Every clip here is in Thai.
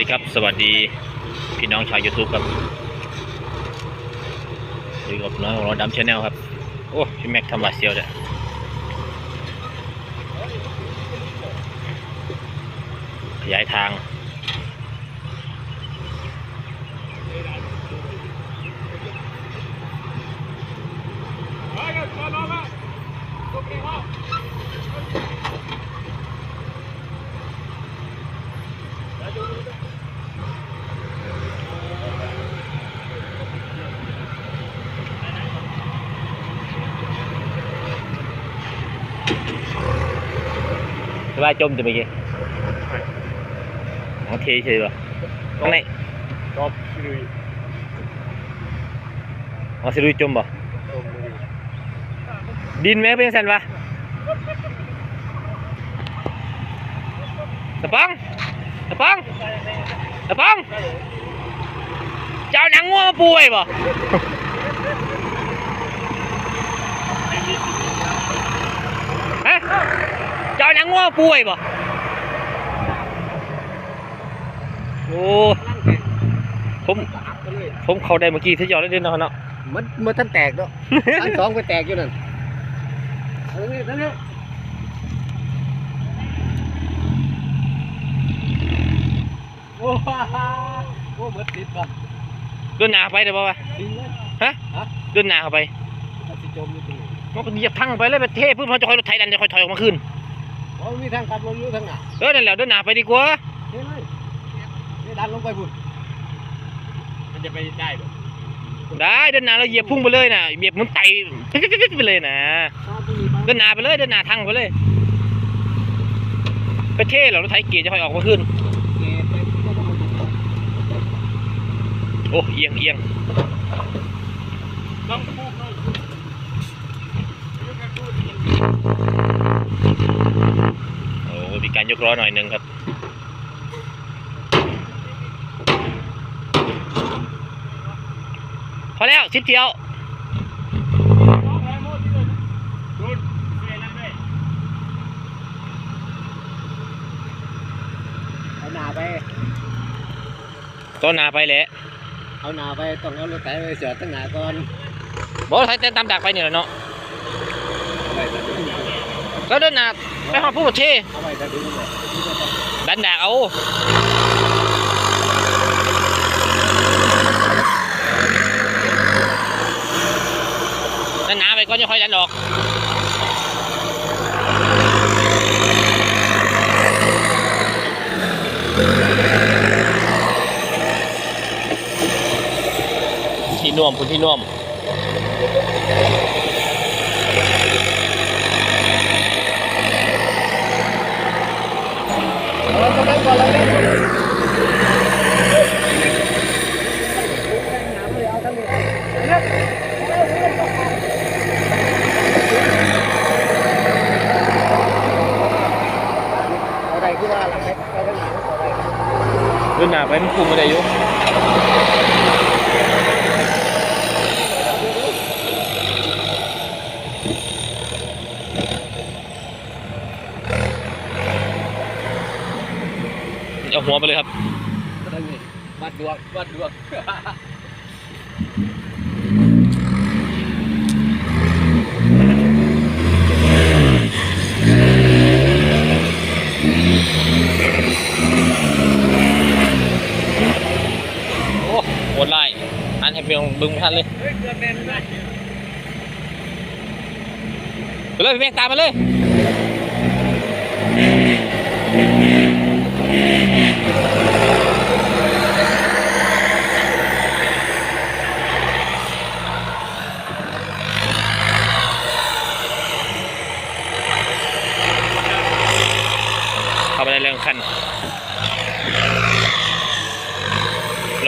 ดีครับ สวัสดีพี่น้องชาว YouTube ครับอยู่กับน้องของเราดำชาแนลครับ โอ้พี่แม็กทำบาดเซียวเลยขยายทาง สบายจมจะไปกี่ของเทใช่ปะข้างในชอบลุยอ๋อสิรุยจมปะชมลุยดินแม่เป็นสันปะตะปังตะปังตะปังเจ้าหนังง่วงมาป่วยปะฮะ เจ้าหนังง่วงมาป่วยปะโอ้ผมอัพไปเลยผมเขาได้เมื่อกี้ที่ยอดได้ด้วยเนาะเนาะมันมันท่านแตกเนาะอันสองไปแตกอยู่นั่นเออนั่นเนี่ยโอ้โหโอ้เหมือนติดป่ะเดินหนาไปเดี๋ยวบอกว่าจริงเลยฮะฮะเดินหนาเข้าไปมันจะจมอยู่ตรงนี้มันก็เหยียบทั้งไปเลยไปเทพื้นพอจะคอยรถไถดันจะคอยถอยออกมาขึ้นเพราะ มันมีทางกลับลงอยู่ทางหน้าเออนั่นแหละเดินหนาไปดีกว่าเฮ้ยเลยนี่ดันลงไปบุญมันจะไปได้บ่ได้เดินหนาเราเหยียบพุ่งไปเลยนะเหยียบมันไตไปเลยนะตามตรงนี้เดินหนาไปเลยเดินหนาทั้งไปเลยไปเทเหรอรถไถเกียร์จะคอยออกมาขึ้นเกตไปก็ต้องมาดูโอ้เอียงเอียงต้องพูดหน่อย โอ้มีการยกล้อหน่อยหนึงครับพอแล้วสิบเที่ยวเอาหน้าไป ต้นหนาไปแหละเอาหน้าไปต้องเอารถไถไปเสียตั้งหน้าก่อนบอกรถไถเต้นตามดักไปเนี่ยแหละเนาะเอาไปแต่ดึงเลย แล้วเดินหนาไปหาผู้เทเอาไปแต่ดึงเลยนี่ก็ต้องดันดากเอาดันหนาไปก่อนจะค่อยดันออกที่น่วมคุณที่น่วม เอาต รงนั้นก่นเอาทั้งนี้เอาได้คือว่าหลังไหลังเขินหนาไปมันคุมไม่ได้อยุ เอาหัวไปเลยครับทั้งนี้วัดดวงวัดดวงโอ้โหดไล่อันให้เพียงบึงไม่ทันเลยเฮ้ยเกิดเป็นได้ไปเลยพี่แม่งตามมาเลย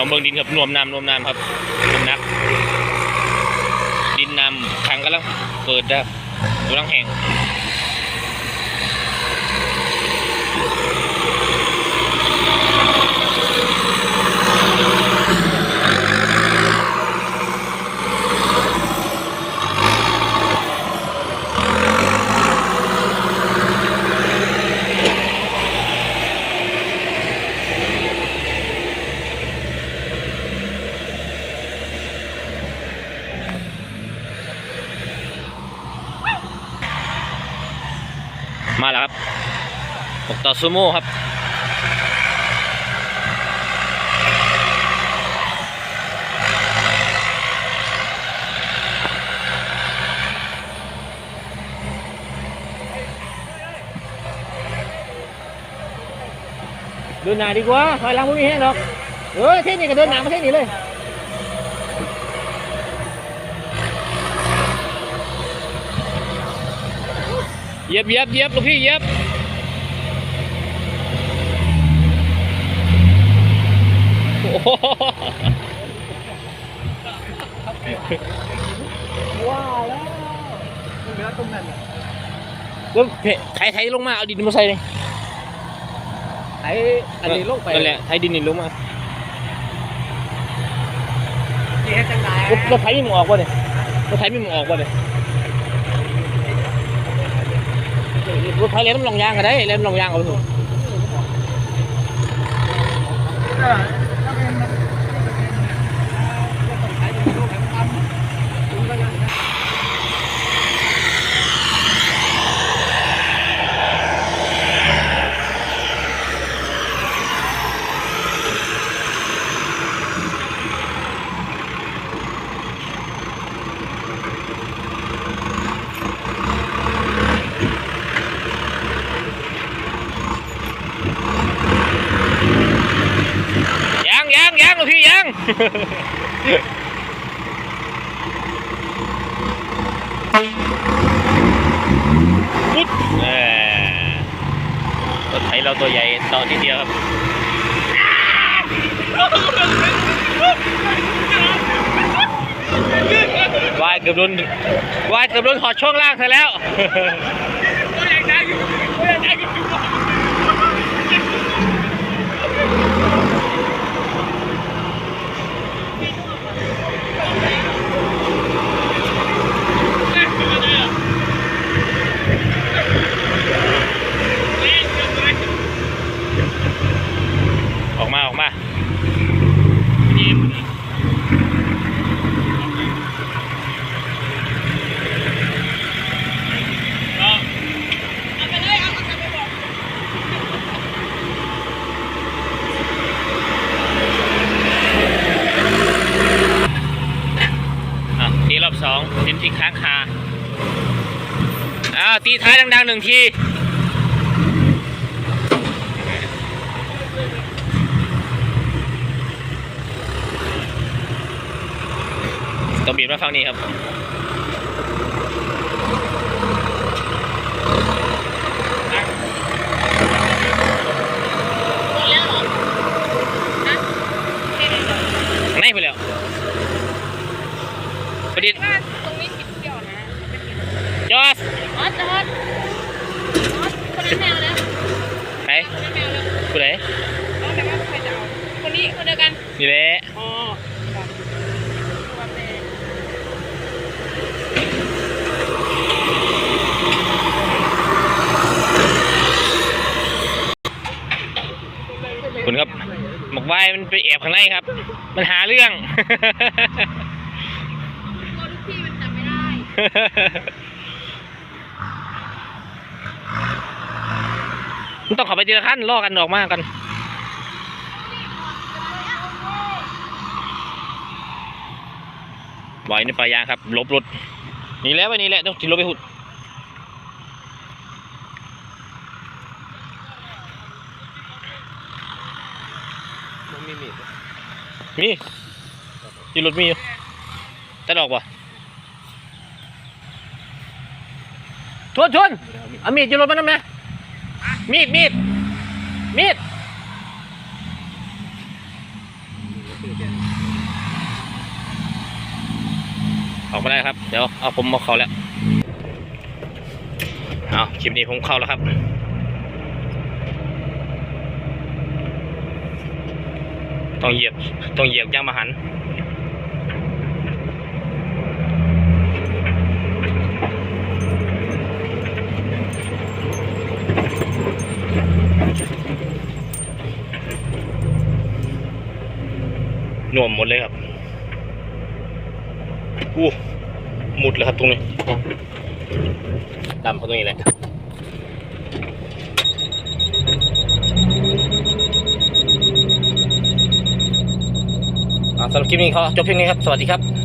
องเบิ้งดินครับนวมน้ำนวมน้ำครับนมนัก ดินน้ำขังก็แล้วเปิดนะครับกำลังแห้ง มาแล้วครับบอกต่อซูโม่ครับเดินหน้าดีกว่าถอยหลังไม่มีแห้งหรอก เออเท่นี่ก็เดินหน้ามาเท่นี่เลย เหยียบเหยียบเหยียบลูกพี่เหยียบโอ้โหว้าแล้วมันเหลือตรงนั้นน่ะแล้วเพไถไถลงมาเอาดินมาใส่เลยไอ้อันนี้ลงไปนั่นแหละไถดินนี่ลงมานี่เฮ็ดจังไดรถรถไถมีหมอออกป่ะเนี่ยรถไถมีหมอออกป่ะเนี่ย รถไถเล่นมันลองยางก็ได้เล่นมันลองยางเอาไปเถอะ เออถ้าเป็นมันต้องใช้เป็นลูกแหลมต่ำมันก็ยังนะ ยางยางยางลูกพี่ยาง ปุ๊บเออรถไถเราตัวใหญ่ต่อทีเดียวครับวายเกือบโดนวายเกือบโดนถอดช่วงล่างซะแล้ว ออก มาออกมาทีรอบสองทีที่ค้างคา อ่า ตีท้ายดังๆหนึ่งที ต้อง บีบมาฝั่งนี้ครับไม่ไปแล้วประดิษฐ์ว่าตรงนี้ผิดเกี่ยวนะจอสอ๋อจอดอ๋อคนนั้นแมวแล้วไหนคนนั้นแมวแล้วผู้ใดอ๋อแต่ว่าใครจะเอาคนนี้คนเดียวกันนี่แหละ อ๋อความแม่ คุณครับ หมกไว้มันไปแอบข้างในครับ มันหาเรื่อง ตัวลูกพี่มันจำไม่ได้ มันต้องเขับไปทีละขั้นล่อกันออกมากันบ่อยในป่ายางครับหลบรถหนี่แล้วไปนี่แหละต้องจิลบไปหุด มันมีมีด มีจิรถมีอยู่ตัดออกป่ะชวนชวนเอามีดจิรถมานำนะมีดมีดมีดออกมาได้ครับ เดี๋ยวเอาผมมาเข้าแล้ว เอาคลิปนี้ผมเข้าแล้วครับ ต้องเหยียบต้องเหยียบย่างมาหันหน่วมหมดเลยครับอู้หมุดเลยครับตรงนี้ดำเขาตรงนี้แหละ สำหรับคลิปนี้เขาจบเพียงนี้ครับ สวัสดีครับ